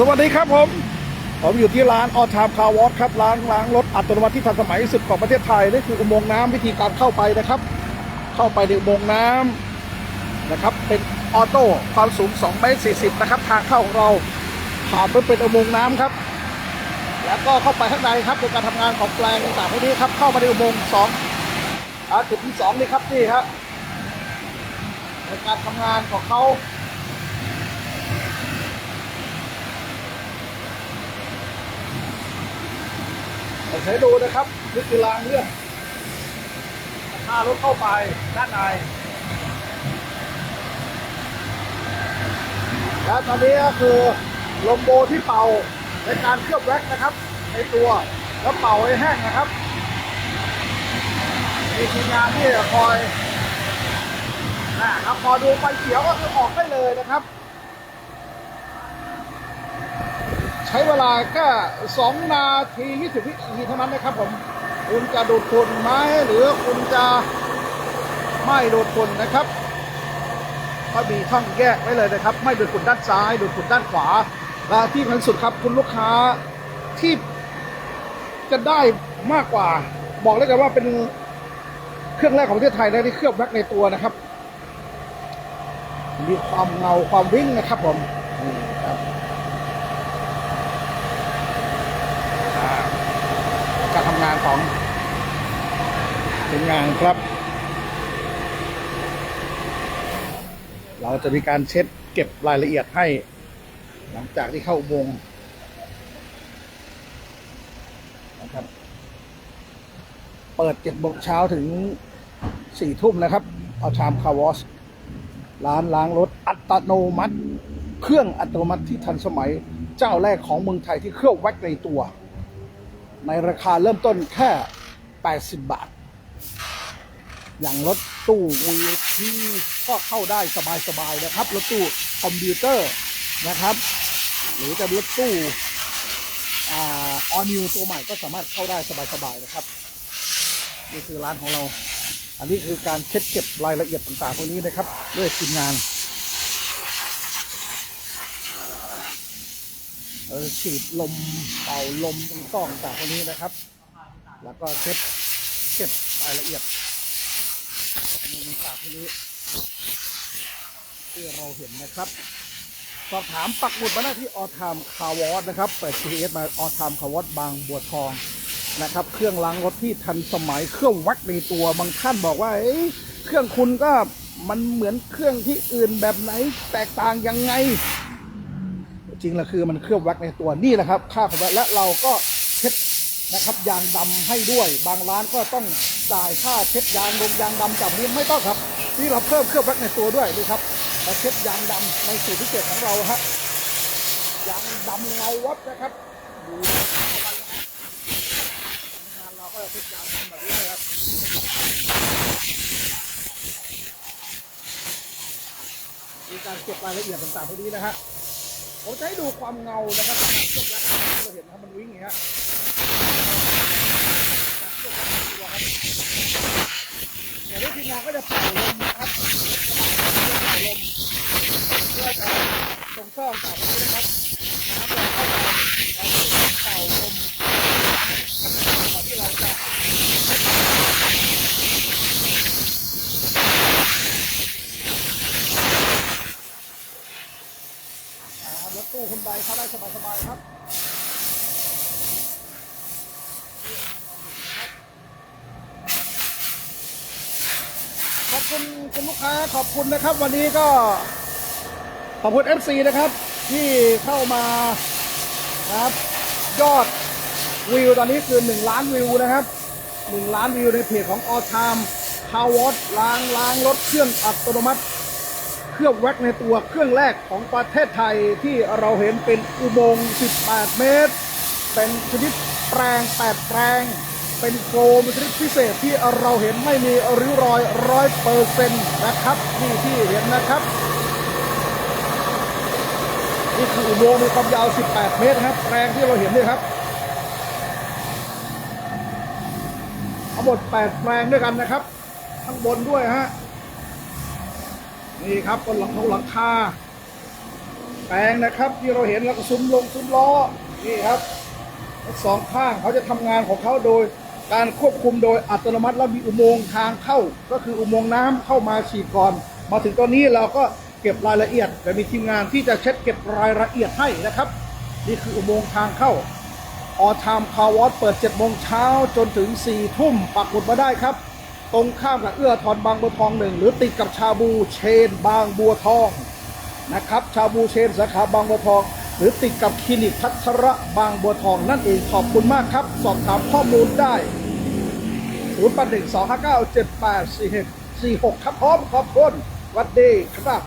สวัสดีครับผม ผมอยู่ที่ร้านออทามคาร์วอสครับร้านล้างรถอัตโนมัติที่ทันสมัยที่สุดของประเทศไทยนี่คืออุโมงค์น้ำวิธีการเข้าไปนะครับ เข้าไปในอุโมงค์น้ำนะครับ เป็นออโต้ความสูง2เมตร40นะครับ ทางเข้าของเราผ่านไปเป็นอุโมงค์น้ำครับ แล้วก็เข้าไปข้างในครับเป็นการทำงานของแปลงต่างๆพวกนี้ครับ เข้ามาในอุโมงค์สองอ่าจุดที่สองนี่ครับนี่ครับในการทำงานของเขา ผมใช้ดูนะครับนี่คือรางเลื่อนพารถเข้าไปด้านในและตอนนี้ก็คือลมโบที่เป่าในการเคลือบแว็กนะครับ ในตัวแล้วเป่าให้แห้งนะครับมีทีมงานที่คอยนะครับพอดูไฟเขียวก็คือออกได้เลยนะครับ ใช้เวลาแค่2นาที20วินาทีเท่านั้นนะครับผม คุณจะดูดฝุ่นไหมหรือคุณจะไม่ดูดฝุ่นนะครับก็มีช่องแยกไว้เลยนะครับ ไม่ดูดฝุ่นด้านซ้าย ดูดฝุ่นด้านขวาและที่สำคัญสุดครับคุณลูกค้าที่จะได้มากกว่า บอกเลยกันว่าเป็นเครื่องแรกของประเทศไทยนะที่เคลือบแว็กในตัวนะครับ มีความเงาความวิ่งนะครับผมนี่ครับ การทำงานของทีมงานครับ เราจะมีการเช็ดเก็บรายละเอียดให้ หลังจากที่เข้าอุโมงค์นะครับ เปิดเจ็ดโมงเช้าถึงสี่ทุ่มนะครับ เอาชามคาวอสร้านล้างรถอัตโนมัติ เครื่องอัตโนมัติที่ทันสมัยเจ้าแรกของเมืองไทยที่เครื่องว็กในตัว ในราคาเริ่มต้นแค่ 80 บาท อย่างรถตู้วีทีก็เข้าได้สบายๆนะครับ รถตู้คอมพิวเตอร์นะครับ หรือจะรถตู้ออนิวตัวใหม่ก็สามารถเข้าได้สบายๆนะครับ นี่คือร้านของเรา อันนี้คือการเช็ดเก็บรายละเอียดต่างๆพวกนี้นะครับ ด้วยทีมงาน เออฉีดลมเป่าลมตรงต้องต่างพวกนี้นะครับ แล้วก็เช็ดเก็บรายละเอียดมุมต่างพวกนี้ที่เราเห็นนะครับสอบถามปักหมุดมาหน้าที่ออทามคาวอสนะครับเปิด GPS มาออทามคาวอสบางบัวทองนะครับ เครื่องล้างรถที่ทันสมัยเครื่องวัดในตัวบางท่านบอกว่าเอ้ยเครื่องคุณก็มันเหมือนเครื่องที่อื่นแบบไหนแตกต่างยังไง จริงแล้วคือมันเคลือบแว็กในตัวนี่แหละครับ ค่าของแว็กและเราก็เช็ดนะครับยางดำให้ด้วย บางร้านก็ต้องจ่ายค่าเช็ดยางลงยางดำจับนี้ไม่ต้องครับนี่เราเพิ่มเคลือบแว็กในตัวด้วยนี่ครับเราเช็ดยางดำในสูตรพิเศษของเราฮะยางดำเงาวับนะครับดูงานเราก็จะเช็ดยางดำแบบนี้เลยครับมีการเก็บรายละเอียดต่างๆพวกนี้นะฮะ ผมจะให้ดูความเงานะครับการเคลือบแว็กซ์ที่เราเห็นครับมันวิ่งอย่างเงี้ยเคลือบแตัวครับเดี๋ยวทีมงานก็จะเป่าลมนะครับเป่าลมเพื่อจะตรงซ่องต่อไปนะครับน้ำเราเข้าไปเราจะเป่าลมก่อนที่เราจะอ่ารถตู้ คุณใบเขาได้สบายๆครับขอบคุณคุณลูกค้าขอบคุณนะครับ วันนี้ก็ขอบคุณ FC นะครับ ที่เข้ามาครับ ยอดวิวตอนนี้คือ 1 ล้านวิวนะครับ 1 ล้านวิวในเพจของ All Time Car Wash ล้างล้างรถเครื่องอัตโนมัติ เครื่องแว็กในตัวเครื่องแรกของประเทศไทยที่เราเห็นเป็นอุโมงค์ 18 เมตร เป็นชนิดแปลง8แปลงเป็นโฟมชนิดพิเศษที่เราเห็นไม่มีริ้วรอยร้อยเปอร์เซ็นต์นะครับนี่ที่เห็นนะครับนี่คืออุโมงค์มีความยาว 18 เมตรครับแปลงที่เราเห็นนี่ครับทั้งหมด8แปลงด้วยกันนะครับ ข้างบนด้วยฮะ นี่ครับบนหลังคาหลังคาแปลงนะครับที่เราเห็นแล้วก็ซุ้มลงซุ้มล้อนี่ครับสองข้างเขาจะทำงานของเขาโดยการควบคุมโดยอัตโนมัติและมีอุโมงค์ทางเข้า ก็คืออุโมงค์น้ำเข้ามาฉีดก่อน มาถึงตอนนี้เราก็เก็บรายละเอียดแต่มีทีมงานที่จะเช็ดเก็บรายละเอียดให้นะครับ นี่คืออุโมงค์ทางเข้าออทามคาวอสเปิด7โมงเช้าจนถึง4ทุ่มปักหมุดมาได้ครับ ตรงข้ามกับเอื้อทอนบางบัวทองหนึ่งหรือติดกับชาบูเชนบางบัวทองนะครับชาบูเชนสาขาบางบัวทอง หรือติดกับคลินิกพัทระบางบัวทองนั่นเองขอบคุณมากครับ สอบถามข้อมูลได้0 8 1 2 5 9 7 8 4 6ครับพร้อมขอบคุณวัดดีครับ